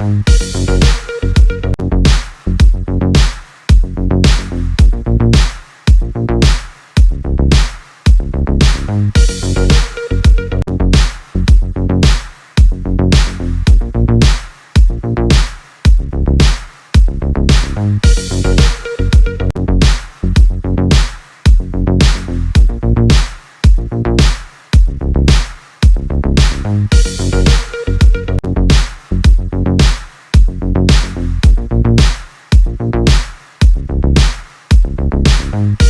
Bye. Bye.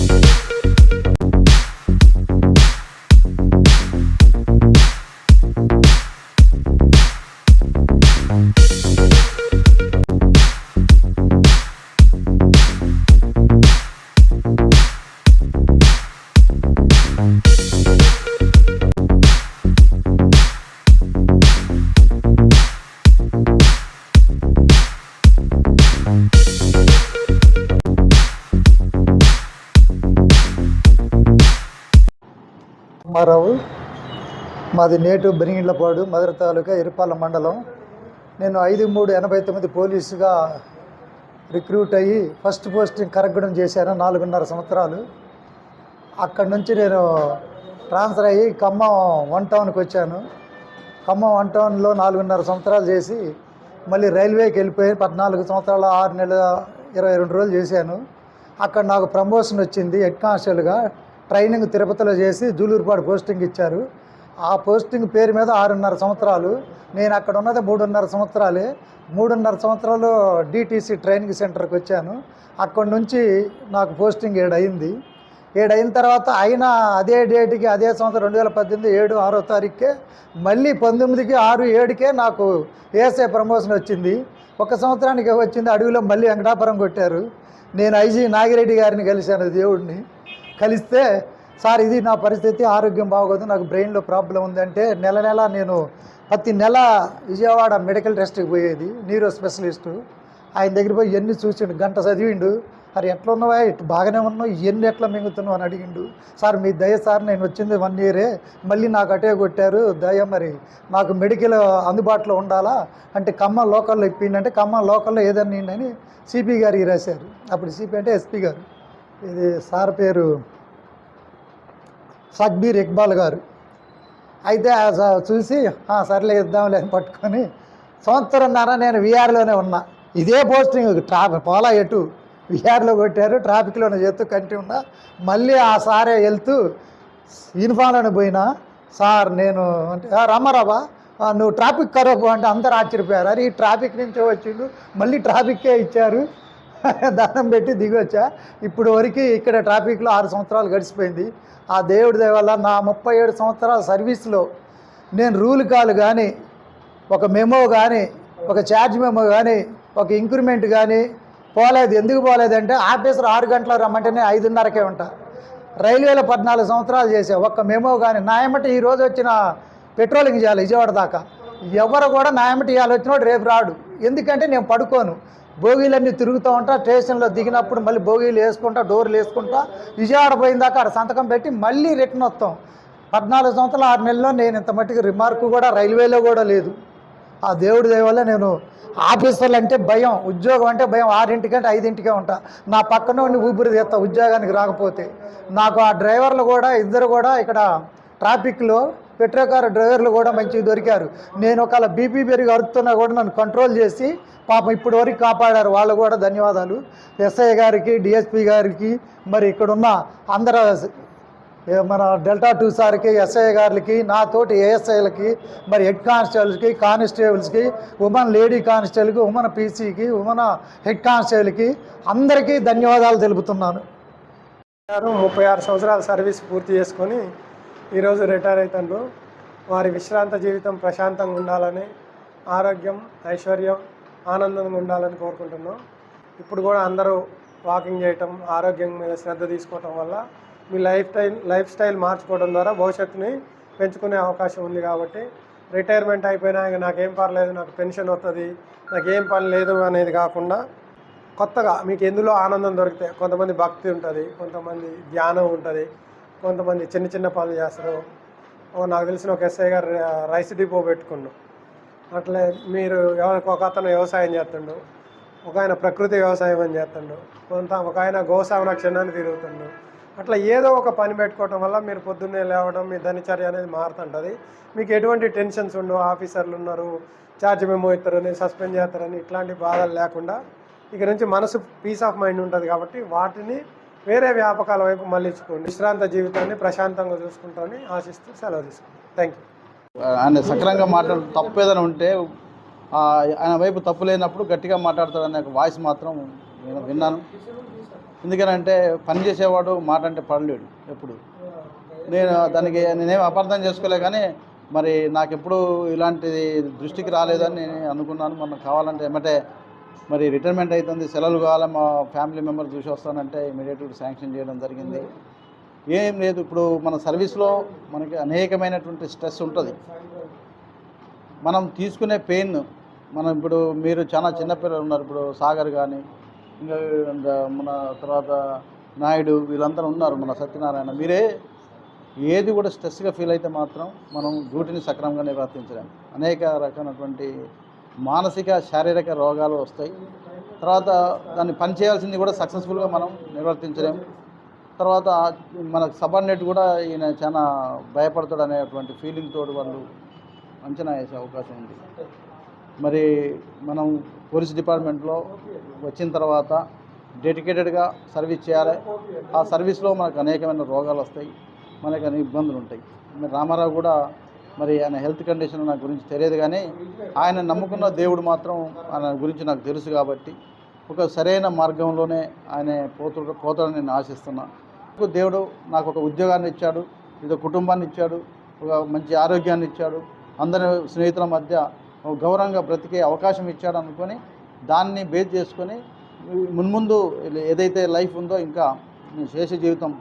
Ramarao మాది నేటు బెనిగిళ్ళపాడు మధుర తాలూకా ఇరుపాల మండలం. నేను ఐదు మూడు ఎనభై తొమ్మిది పోలీసుగా రిక్రూట్ అయ్యి ఫస్ట్ పోస్టింగ్ కరగడం చేశాను నాలుగున్నర సంవత్సరాలు. అక్కడి నుంచి నేను ట్రాన్స్ఫర్ అయ్యి ఖమ్మం వన్ టౌన్కి వచ్చాను. ఖమ్మం వన్ టౌన్లో నాలుగున్నర సంవత్సరాలు చేసి మళ్ళీ రైల్వేకి వెళ్ళిపోయి పద్నాలుగు సంవత్సరాలు ఆరు నెలల ఇరవై రెండు రోజులు చేశాను. అక్కడ నాకు ప్రమోషన్ వచ్చింది హెడ్ కానిస్టేబుల్గా. ట్రైనింగ్ తిరుపతిలో చేసి జూలూరుపాడు పోస్టింగ్ ఇచ్చారు. ఆ పోస్టింగ్ పేరు మీద ఆరున్నర సంవత్సరాలు. నేను అక్కడ ఉన్నది మూడున్నర సంవత్సరాలే. మూడున్నర సంవత్సరాలు డిటీసీ ట్రైనింగ్ సెంటర్కి వచ్చాను. అక్కడి నుంచి నాకు పోస్టింగ్ ఏడు అయింది ఏడు అయిన తర్వాత అయినా అదే డేట్కి అదే సంవత్సరం రెండు వేల పద్దెనిమిది ఏడు ఆరో తారీఖుకే మళ్ళీ పంతొమ్మిదికి ఆరు ఏడుకే నాకు ఏఎస్ఐ ప్రమోషన్ వచ్చింది. ఒక సంవత్సరానికి వచ్చింది. అడవిలో మళ్ళీ వెంకటాపురం కొట్టారు. నేను ఐజీ నాగిరెడ్డి గారిని కలిశాను దేవుడిని. కలిస్తే సార్ ఇది నా పరిస్థితి ఆరోగ్యం బాగోదు నాకు బ్రెయిన్లో ప్రాబ్లం ఉందంటే నెల నెల నేను ప్రతి నెల విజయవాడ మెడికల్ టెస్ట్కి పోయేది న్యూరో స్పెషలిస్టు. ఆయన దగ్గర పోయి ఎన్ని చూసిండు గంట చదివిండు. అరే ఎట్లా ఉన్నావా ఇటు బాగానే ఉన్నావు ఎన్ని ఎట్లా మింగుతున్నావు? అని అడిగిండు. సార్ మీ దయ సార్ నేను వచ్చింది వన్ ఇయరే మళ్ళీ నాకు అటే కొట్టారు దయ మరి. నాకు మెడికల్ అందుబాటులో ఉండాలా? అంటే ఖమ్మం లోకల్లో ఇప్పిండంటే ఖమ్మం లోకల్లో ఏదన్నా అని సిపి గారికి రాశారు. అప్పుడు సిపి అంటే ఎస్పీ గారు. ఇది సార్ పేరు సక్బీర్ ఇక్బాల్ గారు. అయితే చూసి సర్లే ఇద్దాంలే పట్టుకొని సంవత్సరంన్నర నేను విఆర్లోనే ఉన్నా. ఇదే పోస్టింగ్ ట్రాఫిక్ పోలా ఎటు? విఆర్లో కొట్టారు ట్రాఫిక్లోనే చేస్తూ కంటి ఉన్నా. మళ్ళీ ఆ సారే వెళ్తూ యూనిఫామ్లోనే పోయినా. సార్ నేను అంటే రమ్మరాబా నువ్వు ట్రాఫిక్ కరోకు అంటే అందరు ఆశ్చర్యపోయారు. అరే ఈ ట్రాఫిక్ నుంచే వచ్చిండు. మళ్ళీ ట్రాఫిక్కే ఇచ్చారు. దానం పెట్టి దిగొచ్చా? ఇప్పుడు వరకు ఇక్కడ ట్రాఫిక్లో ఆరు సంవత్సరాలు గడిచిపోయింది. ఆ దేవుడి దయ వల్ల నా ముప్పై ఏడు సంవత్సరాల సర్వీస్లో నేను రూల్ కాల్ కానీ ఒక మెమో కానీ ఒక ఛార్జ్ మెమో కానీ ఒక ఇంక్రిమెంట్ కానీ పోలేదు. ఎందుకు పోలేదంటే ఆఫీసర్ ఆరు గంటల రమ్మంటేనే ఐదున్నరకే ఉంటా. రైల్వేలో పద్నాలుగు సంవత్సరాలు చేసా ఒక్క మెమో కానీ నా ఏమంటే ఈరోజు వచ్చిన పెట్రోలింగ్ చేయాలి విజయవాడ దాకా. ఎవరు కూడా నా ఏమంటే ఇవాళ వచ్చినోడు రేపు రాడు. ఎందుకంటే నేను పడుకోను. భోగిలన్నీ తిరుగుతూ ఉంటా స్టేషన్లో దిగినప్పుడు మళ్ళీ భోగిలు వేసుకుంటా డోర్లు వేసుకుంటా విజయవాడ పోయిందాక అక్కడ సంతకం పెట్టి మళ్ళీ రిటర్న్ వస్తాం. పద్నాలుగు సంవత్సరాలు ఆరు నెలల్లో నేను ఇంత మట్టికి రిమార్కు కూడా రైల్వేలో కూడా లేదు. ఆ దేవుడి దయ వల్ల నేను ఆఫీసర్లు అంటే భయం ఉద్యోగం అంటే భయం ఆరింటికంటే ఐదింటికే ఉంటా. నా పక్కన ఉండి ఊపిరి తీస్తా ఉద్యోగానికి రాకపోతే. నాకు ఆ డ్రైవర్లు కూడా ఇద్దరు కూడా ఇక్కడ ట్రాఫిక్లో పెట్రో కార్ డ్రైవర్లు కూడా మంచిగా దొరికారు. నేను ఒకవేళ బీపీ పెరిగి అరుతున్నా కూడా నన్ను కంట్రోల్ చేసి పాపం ఇప్పటి వరకు కాపాడారు. వాళ్ళు కూడా ధన్యవాదాలు. ఎస్ఐ గారికి డిఎస్పి గారికి మరి ఇక్కడున్న అందరు మన డెల్టా టూ సార్కి ఎస్ఐ గారికి నా తోటి ఏఎస్ఐలకి మరి హెడ్ కానిస్టేబుల్స్కి కానిస్టేబుల్స్కి ఉమెన్ లేడీ కానిస్టేబుల్కి ఉమెన్ పీసీకి ఉమెన్ హెడ్ కానిస్టేబుల్కి అందరికీ ధన్యవాదాలు తెలుపుతున్నాను. ముప్పై ఆరు సంవత్సరాల సర్వీస్ పూర్తి చేసుకొని ఈరోజు రిటైర్ అవుతారు వారి విశ్రాంత జీవితం ప్రశాంతంగా ఉండాలని ఆరోగ్యం ఐశ్వర్యం ఆనందంగా ఉండాలని కోరుకుంటున్నాం. ఇప్పుడు కూడా అందరూ వాకింగ్ చేయటం ఆరోగ్యం మీద శ్రద్ధ తీసుకోవటం వల్ల మీ లైఫ్ స్టైల్ లైఫ్ స్టైల్ మార్చుకోవడం ద్వారా భవిష్యత్తుని పెంచుకునే అవకాశం ఉంది కాబట్టి రిటైర్మెంట్ అయిపోయినా ఇక నాకేం పర్లేదు నాకు పెన్షన్ వస్తుంది నాకేం పని లేదు అనేది కాకుండా కొత్తగా మీకు ఎందులో ఆనందం దొరికితే కొంతమంది భక్తి ఉంటుంది కొంతమంది ధ్యానం ఉంటుంది కొంతమంది చిన్న చిన్న పనులు చేస్తారు. నాకు తెలిసిన ఒక ఎస్ఐ గారు రైస్ డిపో పెట్టుకున్నాం అట్లే మీరు ఒక అతను వ్యవసాయం చేస్తుండు ఒక ఆయన ప్రకృతి వ్యవసాయం అని చేస్తుండు కొంత ఒక ఆయన గోసావన క్షణాన్ని తిరుగుతుండు. అట్లా ఏదో ఒక పని పెట్టుకోవటం వల్ల మీరు పొద్దున్నే లేవడం మీ దినచర్య అనేది మారుతుంటుంది. మీకు ఎటువంటి టెన్షన్స్ ఉండవు ఆఫీసర్లు ఉన్నారు ఛార్జ్ మెమో ఇస్తారని సస్పెండ్ చేస్తారని ఇట్లాంటి బాధలు లేకుండా ఇక నుంచి మనసు పీస్ ఆఫ్ మైండ్ ఉంటుంది కాబట్టి వాటిని వేరే వ్యాపకాల వైపు మళ్ళించుకోండి. విశ్రాంత జీవితాన్ని ప్రశాంతంగా చూసుకుంటామని ఆశిస్తూ సెలవు తీసుకుంటాం థ్యాంక్ యూ ఆయన సక్రంగా మాట్లాడు తప్పు ఏదైనా ఉంటే ఆయన వైపు తప్పు లేనప్పుడు గట్టిగా మాట్లాడతాడనే ఒక వాయిస్ మాత్రం నేను విన్నాను. ఎందుకనంటే పని చేసేవాడు మాట అంటే పడలేడు ఎప్పుడు. నేను దానికి నేనేం అపార్థం చేసుకోలే కానీ మరి నాకు ఎప్పుడు ఇలాంటిది దృష్టికి రాలేదని నేను అనుకున్నాను. మొన్న కావాలంటే ఏమంటే మరి రిటైర్మెంట్ అవుతుంది సెలవులు కావాలి మా ఫ్యామిలీ మెంబర్ చూసి వస్తానంటే ఇమీడియట్గా శాంక్షన్ చేయడం జరిగింది. ఏం లేదు ఇప్పుడు మన సర్వీస్లో మనకి అనేకమైనటువంటి స్ట్రెస్ ఉంటుంది. మనం తీసుకునే పెయిన్ మనం ఇప్పుడు మీరు చాలా చిన్నపిల్లలు ఉన్నారు ఇప్పుడు సాగర్ కానీ ఇంకా మన తర్వాత నాయుడు వీళ్ళందరూ ఉన్నారు మన సత్యనారాయణ. మీరే ఏది కూడా స్ట్రెస్గా ఫీల్ అయితే మాత్రం మనం డ్యూటీని సక్రమంగా నిర్వర్తించలేము అనేక రకమైనటువంటి మానసిక శారీరక రోగాలు వస్తాయి. తర్వాత దాన్ని పనిచేయాల్సింది కూడా సక్సెస్ఫుల్గా మనం నిర్వర్తించలేము తర్వాత మన సబార్డినేట్ కూడా ఈయన చాలా భయపడతాడు అనేటువంటి ఫీలింగ్ తోటి వాళ్ళు అంచనా వేసే అవకాశం ఉంది. మరి మనం పోలీస్ డిపార్ట్మెంట్లో వచ్చిన తర్వాత డెడికేటెడ్గా సర్వీస్ చేయాలి. ఆ సర్వీస్లో మనకు అనేకమైన రోగాలు వస్తాయి. మనకు అనేక ఇబ్బందులు ఉంటాయి. మరి రామారావు కూడా మరి ఆయన హెల్త్ కండిషన్ నా గురించి తెలియదు కానీ ఆయన నమ్ముకున్న దేవుడు మాత్రం ఆయన గురించి నాకు తెలుసు కాబట్టి ఒక సరైన మార్గంలోనే ఆయన పోతు పోతాడని నేను ఆశిస్తున్నాను దేవుడు నాకు ఒక ఉద్యోగాన్ని ఇచ్చాడు ఇది కుటుంబాన్ని ఇచ్చాడు ఒక మంచి ఆరోగ్యాన్ని ఇచ్చాడు అందరి స్నేహితుల మధ్య ఒక గౌరవంగా బ్రతికే అవకాశం ఇచ్చాడు అనుకొని దాన్ని బేస్ చేసుకొని మున్ముందు ఏదైతే లైఫ్ ఉందో ఇంకా నేను శేష జీవితం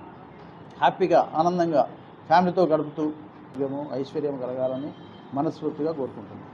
హ్యాపీగా ఆనందంగా ఫ్యామిలీతో గడుపుతూ ఐశ్వర్యం కలగాలని మనస్ఫూర్తిగా కోరుకుంటున్నాను